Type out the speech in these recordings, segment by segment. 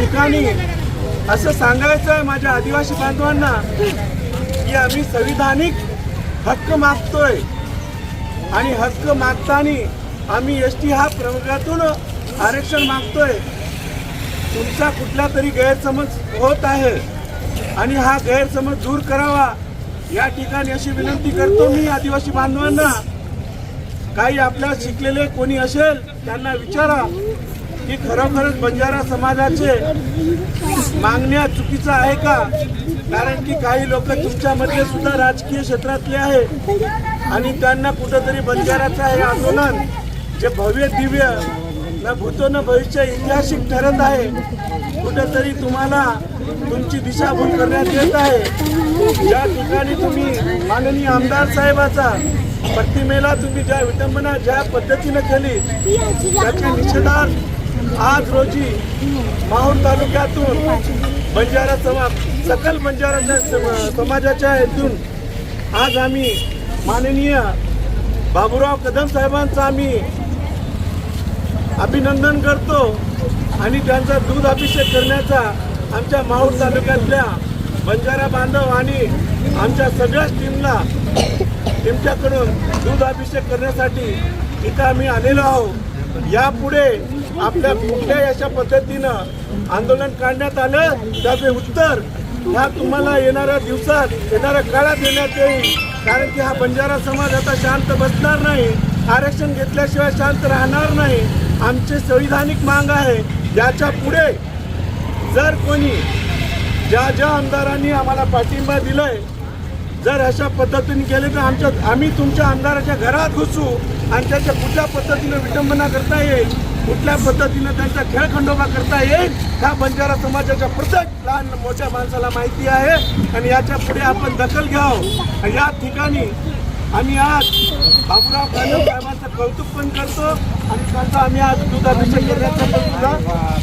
ठिकाणी असं सांगायचं आहे माझ्या आदिवासी बांधवांना की आम्ही संविधानिक हक्क मागतोय. आणि हक्क मागताना आम्ही एस टी हा प्रवर्गातून आरक्षण मागतोय. तुमचा कुठला तरी गैरसमज होत आहे आणि हा गैरसमज दूर करावा या ठिकाणी अशी विनंती करतो मी आदिवासी बांधवांना. काही आपल्या शिकलेले कोणी असेल त्यांना विचारा. की खरोखरच बंजारा समाजाचे मागण्या चुकीचं आहे का? कारण की काही लोक तुमच्यामध्ये सुद्धा राजकीय क्षेत्रातले आहे. आणि त्यांना कुठंतरी बंजाराचं हे आंदोलन जे भव्य दिव्य न भूतो न भविष्य ऐतिहासिक ठरत आहे. कुठंतरी तुम्हाला तुमची दिशाभूल करण्यात येत आहे. ज्या ठिकाणी तुम्ही माननीय आमदार साहेबाचा प्रतिमेला तुम्ही ज्या विटंबना ज्या पद्धतीनं केली त्याच्या निषेधार्थ आज रोजी माहूर तालुक्यातून बंजारा समाज सकल बंजारा समाजाच्या हेतून आज आम्ही माननीय बाबूराव कदम साहेबांचं आम्ही अभिनंदन करतो आणि त्यांचा दूध अभिषेक करण्याचा आमच्या माहूर तालुक्यातल्या बंजारा बांधव आणि आमच्या सगळ्याच टीमला टीमच्याकडून दूध अभिषेक करण्यासाठी इथं आम्ही आलेलो आहोत. यापुढे आपल्या कुठल्या अशा पद्धतीनं आंदोलन काढण्यात आलं. त्याचे उत्तर ह्या तुम्हाला येणाऱ्या दिवसात येणाऱ्या काळात देण्यात येईल. कारण की हा बंजारा समाज आता शांत बसणार नाही. आरक्षण घेतल्याशिवाय शांत राहणार नाही. आमची संविधानिक मांग आहे. याच्यापुढे जर कोणी ज्या ज्या आमदारांनी आम्हाला पाठिंबा दिलाय जर अशा पद्धतीने केले तर आमच्या आम्ही तुमच्या आमदाराच्या घरात घुसू आणि त्याच्या कुठल्या पद्धतीनं विटंबना करता येईल कुठल्या पद्धतीनं त्यांचा खेळखंडोबा करता येईल ह्या बंजारा समाजाच्या प्रत्येक लहान मोठ्या माणसाला माहिती आहे. आणि याच्यापुढे आपण दखल घ्यावं. या ठिकाणी आम्ही आज बाबूराव कदम साहेबांचं कौतुक पण करतो. आणि त्यांचा आम्ही आज दुधाभिषेक करण्याचं पण सुद्धा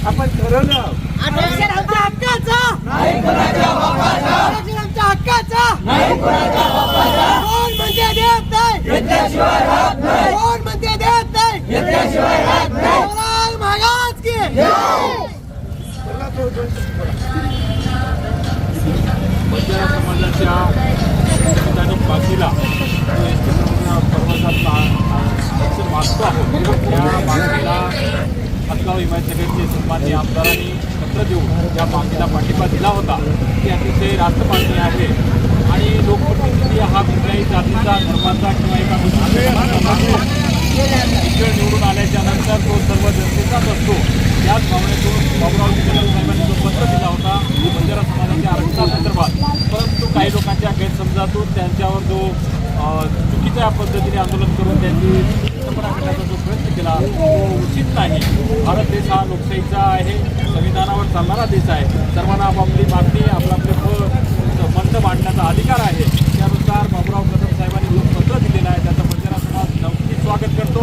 आपण ठरवलं आहोत. आरक्षण आमच्या हक्काचं आरक्षण आमच्या हक्काचं कोण म्हणते देत नाही कोण म्हणते देत नाही महाराज महाराज की बंजारा समाजाच्या संविधानिक मागणीला जो मागतो आहोत त्या मागणीला हदगाव हिमायतनगरचे सन्मान्य आमदारांनी पत्र देऊन मागणीला पाठिंबा दिला होता ती अतिशय रास्त मागणी आहे आणि लोकप्रतिनिधी हा कुठल्याही जातीचा धर्माचा किंवा एका विशिष्ट निवडून आल्याच्यानंतर तो सर्व जनतेचाच असतो त्याच भावनेतून बाबूराव कदम साहेबांनी जो पत्र दिला होता बंजारा समाजाच्या आरक्षणासंदर्भात. परंतु काही लोकांच्या गैरसमजातून त्यांच्यावर जो चुकीच्या पद्धतीने आंदोलन करून त्यांनी विटंबना करण्याचा जो प्रयत्न केला तो उचित नाही. भारत देश हा लोकशाहीचा आहे संविधानावर चालणारा देश आहे. सर्वांना आपापली मागणी आपलं आपले प- मांडण्याचा अधिकार आहे. त्यानुसार बाबूराव कदम साहेबांनी जो पत्र दिलेलं आहे त्याचं बंजारा समाज नक्कीच स्वागत करतो.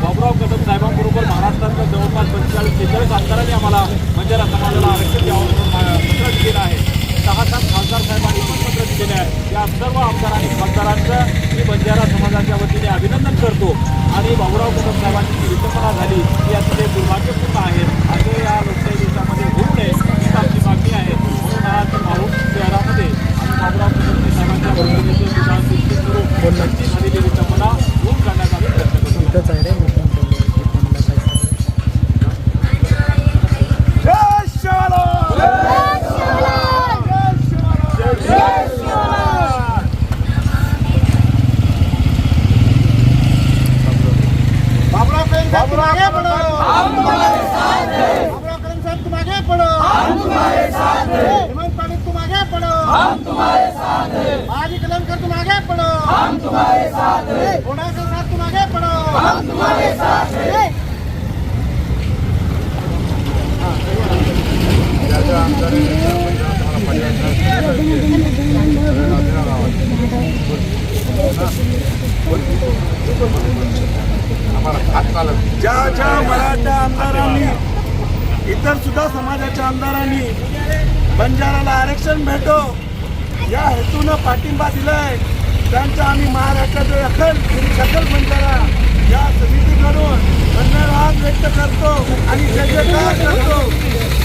बाबूराव कदम साहेबांबरोबर महाराष्ट्रातल्या जवळपास पंचेचाळीस शेचाळीस आमदारांनी आम्हाला बंजारा समाजाला आरक्षण द्यावं म्हणून पत्र दिलेलं आहे सहा सात खासदार साहेबांनी पण पत्र दिलेले आहे या सर्व आमदार आणि खासदारांचं मी बंजारा समाजाच्या वतीने अभिनंदन करतो. आणि बाबूराव कदम साहेबांची जी विटंबना झाली ती अतिशय दुर्भाग्यपूर्ण आहे. असे या लोकशाही देशामध्ये होऊ नये हीच आमची मागणी आहे. म्हणून आज माहूर शहरामध्ये आणि बाबूराव कदम साहेबांच्या वतीने विधान सिस्टीम करून त्यांची झालेली विटंबना प्रयत्न करतो जय शिवराय! जय शिवराय! बाबूराव कदम साहब तुम आगे बढ़ो बाबूराव कदम साहब तुम आगे बढ़ो हेमंत पाटिल तुम आगे बढ़ो साथ ज्या ज्या मराठा आमदारांनी इतर सुद्धा समाजाच्या आमदारांनी बंजाराला आरक्षण भेटो या हेतूनं पाठिंबा दिलाय. त्यांचा आम्ही महाराष्ट्राचे अखल सकल बंजारा या समितीकडून धन्यवाद व्यक्त करतो आणि त्याचे जयकार करतो.